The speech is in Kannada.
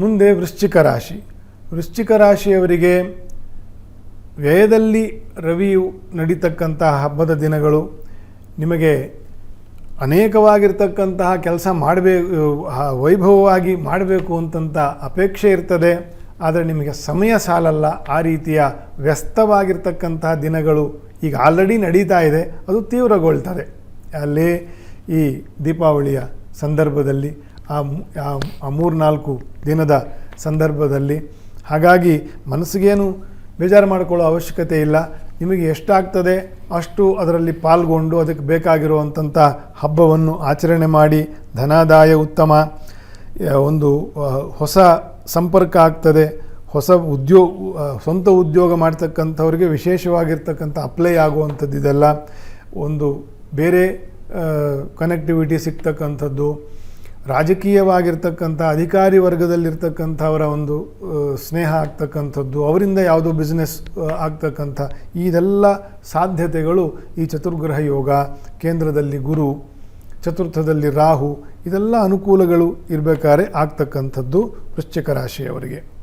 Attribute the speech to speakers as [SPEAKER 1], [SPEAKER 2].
[SPEAKER 1] ಮುಂದೆ ವೃಶ್ಚಿಕ ರಾಶಿ. ವೃಶ್ಚಿಕ ರಾಶಿಯವರಿಗೆ ವ್ಯಯದಲ್ಲಿ ರವಿಯು ನಡೀತಕ್ಕಂತಹ ಹಬ್ಬದ ದಿನಗಳು. ನಿಮಗೆ ಅನೇಕವಾಗಿರ್ತಕ್ಕಂತಹ ಕೆಲಸ ಮಾಡಬೇಕು ವೈಭವವಾಗಿ ಮಾಡಬೇಕು ಅಂತಂತ ಅಪೇಕ್ಷೆ ಇರ್ತದೆ. ಆದರೆ ನಿಮಗೆ ಸಮಯ ಸಾಲಲ್ಲ. ಆ ರೀತಿಯ ವ್ಯಸ್ತವಾಗಿರ್ತಕ್ಕಂತಹ ದಿನಗಳು ಈಗ ಆಲ್ರೆಡಿ ನಡೀತಾ ಇದೆ. ಅದು ತೀವ್ರಗೊಳ್ತದೆ. ಅಲ್ಲಿ ಈ ದೀಪಾವಳಿಯ ಸಂದರ್ಭದಲ್ಲಿ ಆ ಮೂರು ಆ ದಿನದ ಸಂದರ್ಭದಲ್ಲಿ. ಹಾಗಾಗಿ ಮನಸ್ಸಿಗೇನು ಬೇಜಾರು ಮಾಡಿಕೊಳ್ಳೋ ಅವಶ್ಯಕತೆ ಇಲ್ಲ. ನಿಮಗೆ ಎಷ್ಟಾಗ್ತದೆ ಅಷ್ಟು ಅದರಲ್ಲಿ ಪಾಲ್ಗೊಂಡು ಅದಕ್ಕೆ ಬೇಕಾಗಿರುವಂಥ ಹಬ್ಬವನ್ನು ಆಚರಣೆ ಮಾಡಿ. ಧನಾದಾಯ ಉತ್ತಮ. ಒಂದು ಹೊಸ ಸಂಪರ್ಕ ಆಗ್ತದೆ. ಹೊಸ ಉದ್ಯೋಗ ಸ್ವಂತ ಉದ್ಯೋಗ ಮಾಡ್ತಕ್ಕಂಥವ್ರಿಗೆ ವಿಶೇಷವಾಗಿರ್ತಕ್ಕಂಥ ಅಪ್ಲೈ ಆಗುವಂಥದ್ದು ಇದೆಲ್ಲ. ಒಂದು ಬೇರೆ ಕನೆಕ್ಟಿವಿಟಿ ಸಿಗ್ತಕ್ಕಂಥದ್ದು. ರಾಜಕೀಯವಾಗಿರ್ತಕ್ಕಂಥ ಅಧಿಕಾರಿ ವರ್ಗದಲ್ಲಿರ್ತಕ್ಕಂಥವರ ಒಂದು ಸ್ನೇಹ ಆಗ್ತಕ್ಕಂಥದ್ದು, ಅವರಿಂದ ಯಾವುದೋ ಬಿಸ್ನೆಸ್ ಆಗ್ತಕ್ಕಂಥ ಇದೆಲ್ಲ ಸಾಧ್ಯತೆಗಳು ಈ ಚತುರ್ಗ್ರಹ ಯೋಗ, ಕೇಂದ್ರದಲ್ಲಿ ಗುರು, ಚತುರ್ಥದಲ್ಲಿ ರಾಹು, ಇದೆಲ್ಲ ಅನುಕೂಲಗಳು ಇರಬೇಕಾದ್ರೆ ಆಗ್ತಕ್ಕಂಥದ್ದು ವೃಶ್ಚಿಕ ರಾಶಿಯವರಿಗೆ.